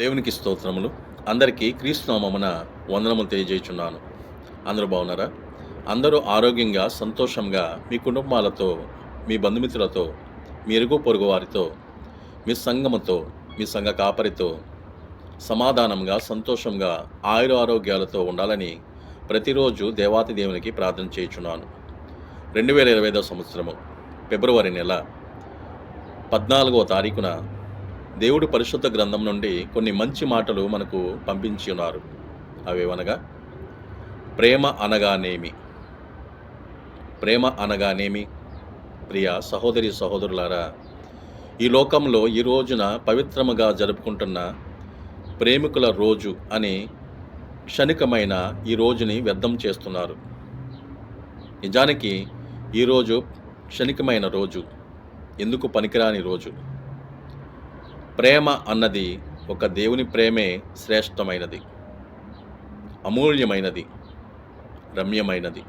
దేవునికి స్తోత్రములు. అందరికీ క్రీస్తునామమున వందనములు తెలియజేయుచున్నాను. అందరూ బాగున్నారా? అందరూ ఆరోగ్యంగా సంతోషంగా మీ కుటుంబాలతో మీ బంధుమిత్రులతో మీ ఇరుగు పొరుగు వారితో మీ సంఘముతో మీ సంఘ కాపరితో సమాధానంగా సంతోషంగా ఆయుర ఆరోగ్యాలతో ఉండాలని ప్రతిరోజు దేవాతి దేవునికి ప్రార్థన చేయుచున్నాను. రెండు వేల ఇరవై ఐదో సంవత్సరము ఫిబ్రవరి నెల పద్నాలుగవ తారీఖున దేవుడు పరిశుద్ధ గ్రంథం నుండి కొన్ని మంచి మాటలు మనకు పంపించి ఉన్నారు. అవేవనగా? ప్రేమ అనగానేమి? ప్రేమ అనగానేమి? ప్రియ సహోదరి సహోదరులారా ఈ లోకంలో ఈ రోజున పవిత్రముగా జరుపుకుంటున్న ప్రేమికుల రోజు అని క్షణికమైన ఈ రోజుని వ్యర్థం చేస్తున్నారు. నిజానికి ఈరోజు క్షణికమైన రోజు. ఎందుకు పనికిరాని రోజు? ప్రేమ అన్నది ఒక దేవుని ప్రేమే శ్రేష్టమైనది అమూల్యమైనది రమ్యమైనది.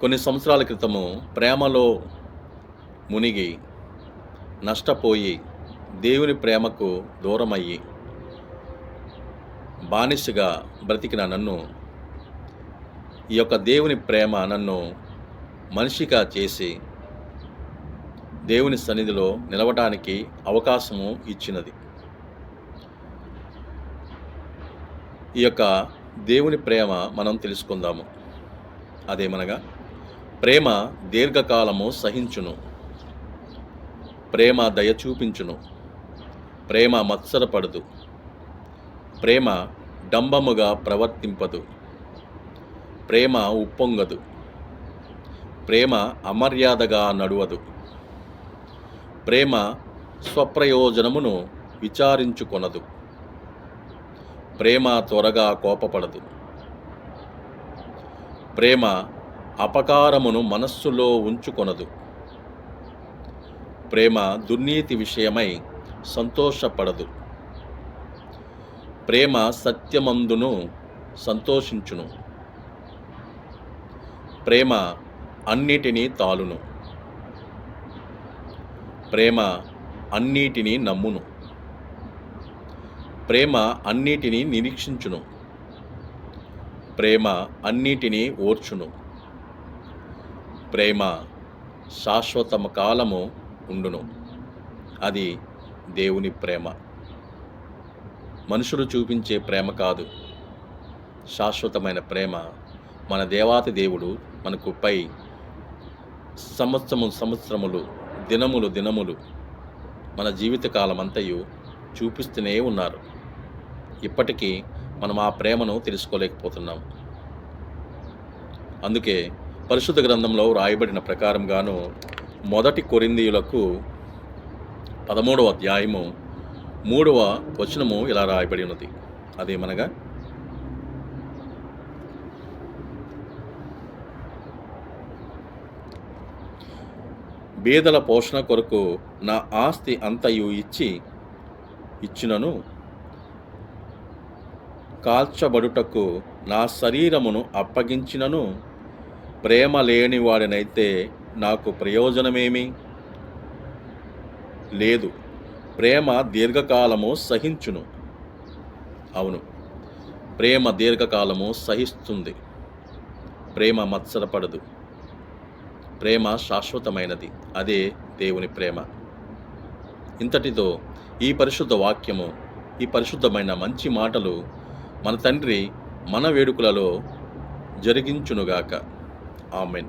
కొన్ని సంవత్సరాల క్రితము ప్రేమలో మునిగి నష్టపోయి దేవుని ప్రేమకు దూరమయ్యి బానిసగా బ్రతికిన నన్ను ఈ యొక్క దేవుని ప్రేమ నన్ను మనిషిగా చేసి దేవుని సన్నిధిలో నిలవటానికి అవకాశము ఇచ్చినది. ఈ యొక్క దేవుని ప్రేమ మనం తెలుసుకుందాము. అదేమనగా ప్రేమ దీర్ఘకాలము సహించును. ప్రేమ దయ చూపించును. ప్రేమ మత్సరపడదు. ప్రేమ డంబముగా ప్రవర్తింపదు. ప్రేమ ఉప్పొంగదు. ప్రేమ అమర్యాదగా నడువదు. ప్రేమ స్వప్రయోజనమును విచారించుకొనదు. ప్రేమ త్వరగా కోపపడదు. ప్రేమ అపకారమును మనస్సులో ఉంచుకొనదు. ప్రేమ దుర్నీతి విషయమై సంతోషపడదు. ప్రేమ సత్యమందును సంతోషించును. ప్రేమ అన్నిటినీ తాలును. ప్రేమ అన్నిటినీ నమ్మును. ప్రేమ అన్నిటినీ నిరీక్షించును. ప్రేమ అన్నిటినీ ఓర్చును. ప్రేమ శాశ్వతమ కాలము ఉండును. అది దేవుని ప్రేమ. మనుషులు చూపించే ప్రేమ కాదు. శాశ్వతమైన ప్రేమ మన దేవాతి దేవుడు మనకు పై సంవత్సరము సంవత్సరములు దినములు దినములు మన జీవితకాలమంతయు చూపిస్తూనే ఉన్నారు. ఇప్పటికీ మనం ఆ ప్రేమను తెలుసుకోలేకపోతున్నాం. అందుకే పరిశుద్ధ గ్రంథంలో రాయబడిన ప్రకారంగాను మొదటి కొరిందీయులకు పదమూడవ అధ్యాయము మూడవ వచనము ఇలా రాయబడి ఉన్నది. అదేమనగా బీదల పోషణ కొరకు నా ఆస్తి అంతయు ఇచ్చి ఇచ్చినను కాల్చబడుటకు నా శరీరమును అప్పగించినను ప్రేమ లేని వాడినైతే నాకు ప్రయోజనమేమి? లేదు ప్రేమ దీర్ఘకాలము సహించును. అవును ప్రేమ దీర్ఘకాలము సహిస్తుంది. ప్రేమ మత్సరపడదు. ప్రేమ శాశ్వతమైనది. అదే దేవుని ప్రేమ. ఇంతటితో ఈ పరిశుద్ధ వాక్యము ఈ పరిశుద్ధమైన మంచి మాటలు మన తండ్రి మన వేడుకలలో జరిగించునుగాక. ఆమెన్.